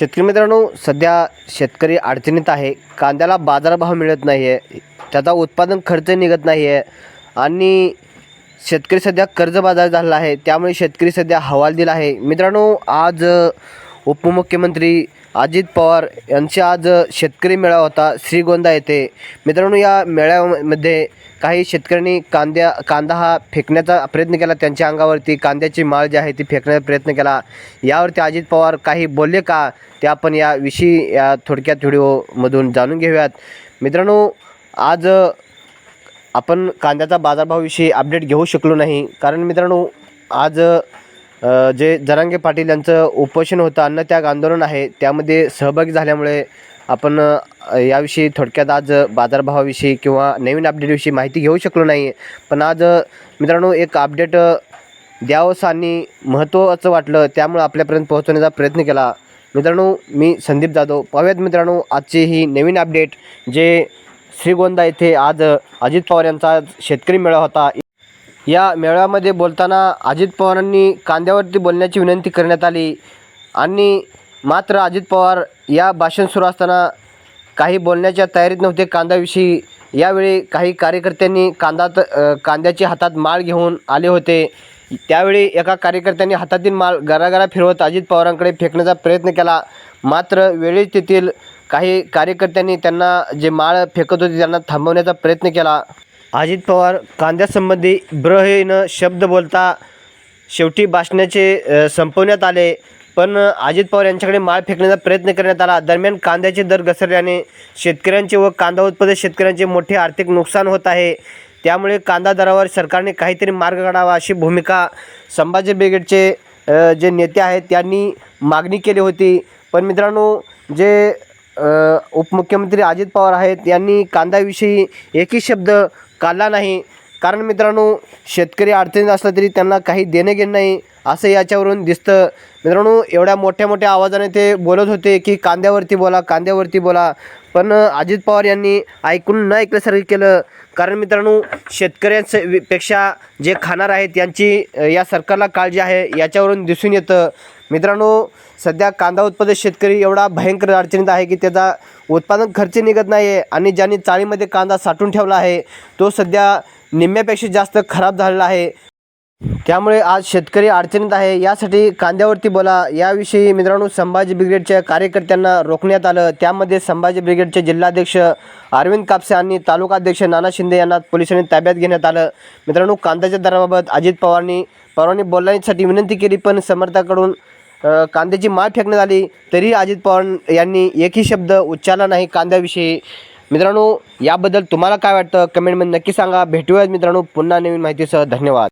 शेतकरी मित्रांनो सध्या शेतकरी अडचणीत आहे. कांद्याला बाजारभाव मिळत नाही आहे त्याचा उत्पादन खर्च निघत नाही आहे आणि शेतकरी सध्या कर्जबाजार झालेला आहे. त्यामुळे शेतकरी सध्या हवाल दिला आहे. मित्रांनो आज उपमुख्यमंत्री अजित पवार यांचा आज शेतकरी मेळावा होता श्रीगोंदा येथे. मित्रांनो या मेळाव्यामध्ये काही शेतकऱ्यांनी कांद्या कांदा हा फेकण्याचा प्रयत्न केला. त्यांच्या अंगावरती कांद्याची माळ जी आहे ती फेकण्याचा प्रयत्न केला. यावरती अजित पवार काही बोलले का? ते आपण याविषयी या थोडक्यात व्हिडिओमधून जाणून घेऊयात. मित्रांनो आज आपण कांद्याचा बाजारभावाविषयी अपडेट घेऊ शकलो नाही. कारण मित्रांनो आज जे जरांगे पाटील यांचं उपोषण होतं अन्नत्याग आंदोलन आहे त्यामध्ये सहभागी झाल्यामुळे आपण याविषयी थोडक्यात आज बाजारभावाविषयी किंवा नवीन अपडेटविषयी माहिती घेऊ शकलो नाही. पण आज मित्रांनो एक अपडेट द्यावंसं आणि महत्त्वाचं वाटलं त्यामुळे आपल्यापर्यंत पोहोचवण्याचा प्रयत्न केला. मित्रांनो मी संदीप जाधव. पाहूयात मित्रांनो आजची ही नवीन अपडेट जे श्रीगोंदा येथे आज अजित पवार यांचा शेतकरी मेळा होता. या मेळाव्यामध्ये बोलताना अजित पवारांनी कांद्यावरती बोलण्याची विनंती करण्यात आली. आणि मात्र अजित पवार या भाषण सुरू असताना काही बोलण्याच्या तयारीत नव्हते. कांद्याविषयी यावेळी काही कार्यकर्त्यांनी कांदात कांद्याची हातात माळ घेऊन आले होते. त्यावेळी एका कार्यकर्त्यांनी हातातील माळ गरागरा फिरवत अजित पवारांकडे फेकण्याचा प्रयत्न केला. मात्र वेळीच तेथील काही कार्यकर्त्यांनी त्यांना जे माळ फेकत होते त्यांना थांबवण्याचा प्रयत्न केला. अजित पवार कांद्यासंबंधी ब्रहेनं शब्द बोलता शेवटी भाषणाचे संपवण्यात आले. पण अजित पवार यांच्याकडे माळ फेकण्याचा प्रयत्न करण्यात आला. दरम्यान कांद्याचे दर घसरल्याने शेतकऱ्यांचे व कांदा उत्पादक शेतकऱ्यांचे मोठे आर्थिक नुकसान होत आहे. त्यामुळे कांदा दरावर सरकारने काहीतरी मार्ग काढावा अशी भूमिका संभाजी ब्रिगेडचे जे नेते आहेत त्यांनी मागणी केली होती. पण मित्रांनो जे उपमुख्यमंत्री अजित पवार आहेत यांनी कांद्याविषयी एकही शब्द काढला नाही. कारण मित्रांनो शेतकरी अडचणीत असला तरी त्यांना काही देणं घेणं नाही असं याच्यावरून दिसतं. मित्रांनो एवढ्या मोठ्या मोठ्या आवाजाने ते बोलत होते की कांद्यावरती बोला कांद्यावरती बोला. पण अजित पवार यांनी ऐकून न ऐकल्यासारखं केलं. कारण मित्रांनो शेतकऱ्यांचं पेक्षा जे खाणार आहेत यांची या सरकारला काळजी आहे याच्यावरून दिसून येतं. मित्रांनो सध्या कांदा उत्पादक शेतकरी एवढा भयंकर अडचणीत आहे की त्याचा उत्पादन खर्च निघत नाही आहे आणि ज्यांनी चाळीमध्ये कांदा साठवून ठेवला आहे तो सध्या निम्म्यापेक्षा जास्त खराब झालेला आहे. त्यामुळे आज शेतकरी अडचणीत आहे. यासाठी कांद्यावरती बोला. याविषयी मित्रांनो संभाजी ब्रिगेडच्या कार्यकर्त्यांना रोखण्यात आलं. त्यामध्ये संभाजी ब्रिगेडचे जिल्हाध्यक्ष अरविंद कापसे आणि तालुकाध्यक्ष नाना शिंदे यांना पोलिसांनी ताब्यात घेण्यात आलं. मित्रांनो कांद्याच्या दराबाबत अजित पवारांनी पवारांनी बोलण्यासाठी विनंती केली पण समर्थाकडून कांद्याची माळ फेकण्यात आली तरी अजित पवार यांनी एकही शब्द उच्चारला नाही कांद्याविषयी. मित्रांनो याबद्दल तुम्हाला काय वाटतं? कमेंटमध्ये नक्की सांगा. भेटूयात मित्रांनो पुन्हा नवीन माहितीसह. धन्यवाद.